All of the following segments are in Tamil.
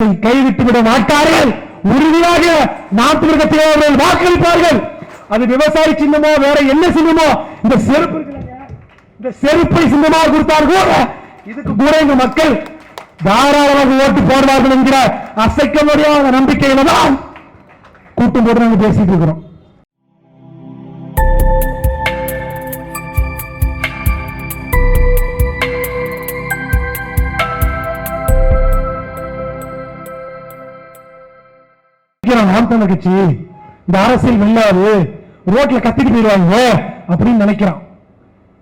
கைவிட்டு விட மாட்டார்கள் உறுதியாக நாட்டு அவர்கள் வாக்களிப்பார்கள். அது விவசாய சின்னமோ வேற என்ன சின்னமோ இந்த செருப்பு இந்த செருப்பை சின்னமாக கொடுத்தார் கூட இதுக்கு கூட இந்த மக்கள் தாராளமாக ஓட்டு போடுவார்கள் என்கிற அசைக்க முடியாத நம்பிக்கையில தான் கூட்டம் போட்டு நாங்கள் பேசிட்டு இருக்கிறோம். நினைக்கிறான் நாம் தமிழர் கட்சி இந்த அரசியல் வெல்லாது ரோட்ல கத்திட்டு போயிடுவாங்க அப்படின்னு நினைக்கிறான்.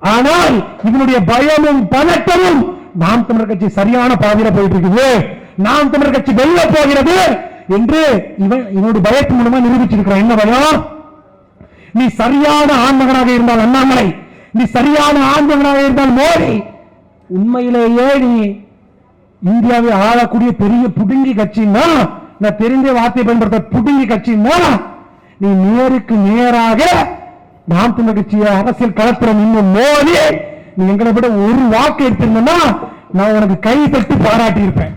ஆனால் இதனுடைய பயமும் பதட்டமும் நாம் தமிழர் கட்சி சரியான பாதையில போயிட்டு இருக்குது நாம் தமிழர் கட்சி வெல்ல போகிறது என்று இவன் இவனுடைய பயத்து மூலமா நிரூபிச்சிருக்கிறான். என்ன பயம்? நீ சரியான ஆண்மகனாக இருந்தால் அண்ணாமலை நீ சரியான ஆண்மகனாக இருந்தால் மோடி. உண்மையிலேயே நீ இந்தியாவை ஆளக்கூடிய பெரிய புடுங்கி கட்சின்னா நான் தெரிஞ்ச வார்த்தை பயன்படுத்த புடுங்கி கட்சின்னா நீ நேருக்கு நேராக நாம் தமிழர் கட்சியை அரசியல் களத்தில் நின்று மோதி நீ எங்களை விட ஒரு வாக்கு எடுத்திருந்தா நான் உனக்கு கை தட்டி பாராட்டி இருப்பேன்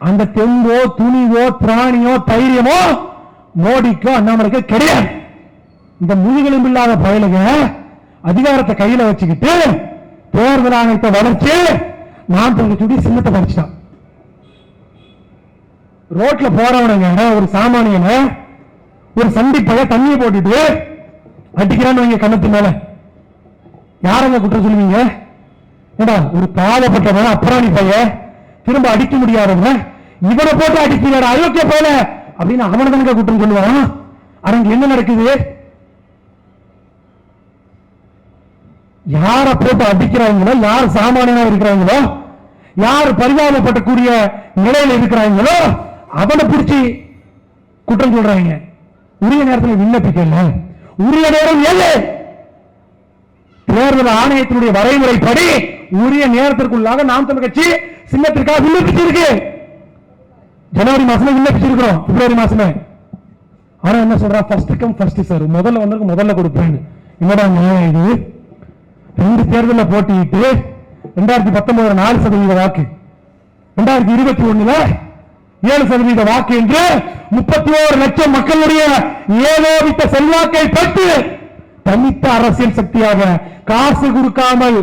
அந்த தெம்போ துணிவோ திராணியோ தைரியமோ மோடிக்கோ அண்ணாமலைக்கோ கிடையாது. இந்த முதுகெலும்பு இல்லாத பயலுங்க அதிகாரத்தை கையில வச்சுக்கிட்டு தேர்தல் ஆணையத்தை வளர்ச்சி நான் சொல்லி சின்னத்தை பறிச்சிட்டான் ரோட்ல போறவனுங்க ஒரு சாமானியன ஒரு சந்திப்பைய தண்ணியை போட்டுட்டு அடிக்கிறான்னு கண்ணத்து மேல. யாரங்க குற்றம் சொல்லுவீங்க? ஏடா ஒரு பாவப்பட்டவன அப்புறாணி பைய திரும்ப அடிக்க முடியாதவன் இவனை போட்டு அடிக்கிறா அயோக்கிய போல அப்படின்னு அவனை தானே குற்றம் சொல்லுவான்? அரங்க என்ன நடக்குது? யார போட்டு அடிக்கிறாங்களோ யார் சாமானியனா இருக்கிறாங்களோ யார் பரிதாபப்படக்கூடிய நிலையில இருக்கிறாங்களோ அவனை பிடிச்சி குற்றம் சொல்றாங்க. உரிய நேரத்தில் விண்ணப்பிக்கல. உரிய நேரம் எது தேர்தல் ஆணையத்தினுடைய வரைமுறைப்படி உரிய நேரத்திற்குள்ளாக நாம் தமிழ் கட்சி சின்னத்திற்காக விண்ணப்பிச்சிருக்கு. ஜனவரி மாசம் விண்ணப்பிச்சிருக்கிறோம் பிப்ரவரி மாசம். ஆனா என்ன சொல்றா? ஃபர்ஸ்ட் கம் ஃபர்ஸ்ட் சார் முதல்ல வந்ததுக்கு முதல்ல கொடுப்பேன் என்னடா நியாயம் இது? ரெண்டு தேர்தலில் போட்டியிட்டு ரெண்டாயிரத்தி பத்தொன்பது நாலு சதவீத வாக்கு. ரெண்டாயிரத்தி இருபத்தி ஒண்ணுல ஏழு சதவீத வாக்கு என்று முப்பத்தி ஓரு லட்சம் மக்களுடைய ஏகோபித்த செல்வாக்கை பெற்று தனித்த அரசியல் சக்தியாக காசு கொடுக்காமல்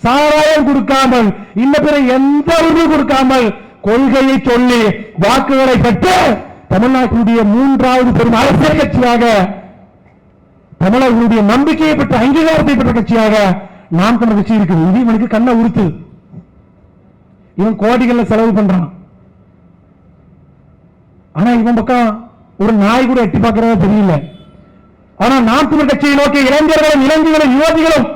சாராயம் கொடுக்காமல் இன்ன பிற எந்த உரிமை கொடுக்காமல் கொள்கையை சொல்லி வாக்குகளை பெற்று தமிழ்நாட்டினுடைய மூன்றாவது பெரும் அரசியல் கட்சியாக தமிழர்களுடைய நம்பிக்கையை பெற்ற அங்கீகாரத்தை பெற்ற கட்சியாக நாம் தமிழர் கட்சி இருக்குது இது இவனுக்கு கண்ணை உறுத்து. இவன் கோடிகளில் செலவு பண்றான். ஆனா இவன் பக்கம் ஒரு நாய் கூட எட்டி பார்க்கறதா தெரியல. ஆனா நாம் தமிழர் கட்சியை நோக்கி இளைஞர்களும் இளைஞர்களும் யுவதிகளும்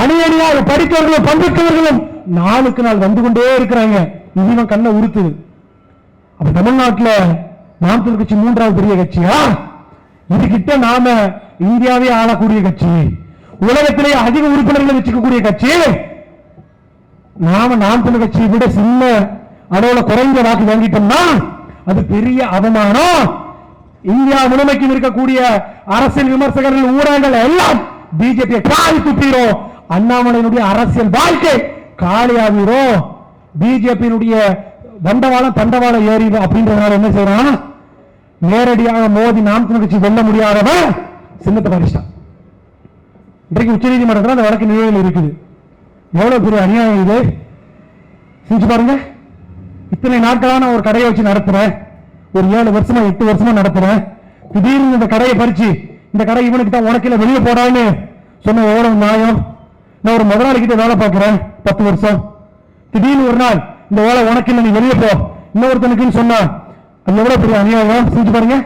அணி அணியாக படித்தவர்களும் பங்கேற்றவர்களும் நாளுக்கு நாள் வந்து கொண்டே இருக்கிறாங்க. இவன் கண்ணை உறுத்துது. அப்ப தமிழ்நாட்டில் நாம் தமிழர் கட்சி மூன்றாவது பெரிய கட்சியா? இதுகிட்ட நாம இந்தியாவே ஆளக்கூடிய கட்சி. உலகத்திலே அதிக உறுப்பினர்களை வச்சுக்கக்கூடிய கட்சி. நாம நாம் தமிழர் கட்சியை விட சின்ன அளவுல குறைந்த வாக்கு வாங்கிட்டோம்னா அது பெரிய அவமானம். இந்தியா முழுமைக்கும் இருக்கக்கூடிய அரசியல் விமர்சகர்கள் ஊடகங்கள் எல்லாம் பிஜேபி காலி துப்பிடும் அண்ணாமலையினுடைய அரசியல் வாழ்க்கை காலியாகிறோம் பிஜேபியினுடைய தண்டவாளம் தண்டவாளம் ஏறி அப்படின்றதுனால என்ன செய்யறான்? நேரடியாக மோதி நாம் கட்சி வெல்ல முடியாதவன் சின்னத்தை பறிச்சிட்டான் இன்றைக்கு உச்சநீதிமன்றத்தில் அந்த வழக்கு நிலையில் இருக்குது. எவ்வளவு பெரிய அநியாயம் இது? செஞ்சு பாருங்க. இத்தனை நாட்களாக நான் ஒரு கடையை வச்சு நடத்துறேன். ஒரு ஏழு வருஷமா எட்டு வருஷமா நடத்துறேன். திடீர்னு இந்த கடையை பறிச்சு இந்த கடை இவனுக்கு தான் உனக்கு வெளியே போடான்னு சொன்ன எவ்வளவு நியாயம்? நான் ஒரு முதலாளி கிட்ட வேலை பார்க்கிறேன் பத்து வருஷம். திடீர்னு ஒரு நாள் இந்த வேலை உனக்கு இல்லை நீ வெளியே போ. இன்னொருத்தனுக்குன்னு சொன்னா அது எவ்வளவு பெரிய அநியாயம்? செஞ்சு பாருங்க.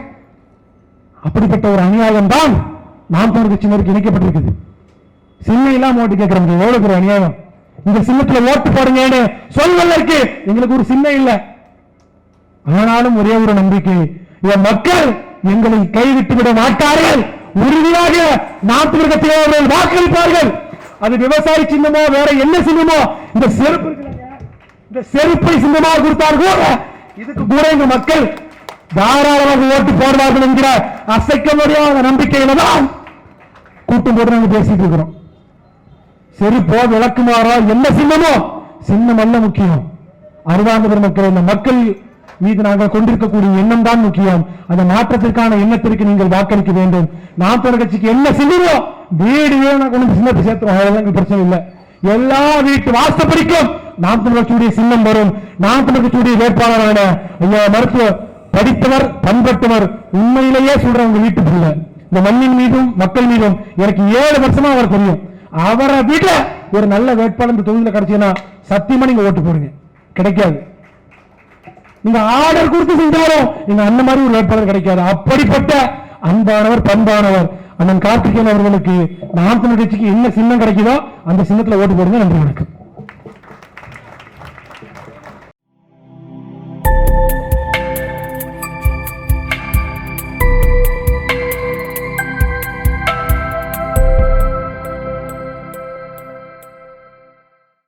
அப்படிப்பட்ட ஒரு அநியாயம் தான் நாம் தமிழ் கட்சி இணைக்கப்பட்டிருக்குது. சின்ன இல்லாம ஓட்டு கேட்கறவங்க எவ்வளவு பெரிய அநியாயம்? இந்த சின்னத்துல ஓட்டு போடுங்கன்னு சொல்வதற்கு எங்களுக்கு ஒரு சின்ன இல்லை. ஆனாலும் ஒரே ஒரு நம்பிக்கை. என் மக்கள் எங்களை கைவிட்டு விட மாட்டார்கள். உறுதியாக நாட்டு மிருகத்தை அவர்கள் வாக்களிப்பார்கள். அது விவசாய சின்னமோ வேற என்ன சின்னமோ இந்த செருப்பு இந்த செருப்பை சின்னமாக கொடுத்தார் கூட இதுக்கு கூட இந்த மக்கள் தாராளமாக ஓட்டு போடுவார்கள் என்கிற அசைக்க முடியாத நம்பிக்கையில தான் கூட்டம் போட்டு நாங்க பேசிட்டு இருக்கிறோம். செருப்போ விளக்குமாறோ என்ன சின்னமோ? சின்னம் அல்ல முக்கியம். அருவாங்க பெருமக்கள் இந்த மக்கள் மீது நாங்கள் கொண்டிருக்கக்கூடிய எண்ணம் தான் முக்கியம். அந்த மாற்றத்திற்கான எண்ணத்திற்கு நீங்கள் வாக்களிக்க வேண்டும். நாம் கட்சிக்கு என்ன செய்யணும் வீடு நான் கொண்டு சின்னத்தை சேர்த்துறோம். அதெல்லாம் எங்களுக்கு பிரச்சனை இல்லை. எல்லா வீட்டு வாசப்படிக்கும் நாம் தமிழர் கட்சியுடைய சின்னம் வரும். நாம் தமிழர் கட்சியுடைய வேட்பாளரான ஐயா மருத்துவ படித்தவர் பண்பட்டவர் உண்மையிலேயே சொல்ற உங்க வீட்டு பிள்ளை. இந்த மண்ணின் மீதும் மக்கள் மீதும் எனக்கு ஏழு வருஷமா அவர் தெரியும். அவரை வீட்டுல ஒரு நல்ல வேட்பாளர் இந்த தொகுதியில் கிடைச்சீங்கன்னா சத்தியமா நீங்க ஓட்டு போடுங்க. கிடைக்காது. நீங்க ஆர்டர் கொடுத்து செஞ்சாலும் நீங்க அந்த மாதிரி ஒரு வேட்பாளர் கிடைக்காது. அப்படிப்பட்ட அன்பானவர் பண்பானவர் அண்ணன் கார்த்திகேயன் அவர்களுக்கு நாம் கட்சிக்கு என்ன சின்னம் கிடைக்குதோ அந்த சின்னத்துல ஓட்டு போடுங்க. நன்றி வணக்கம்.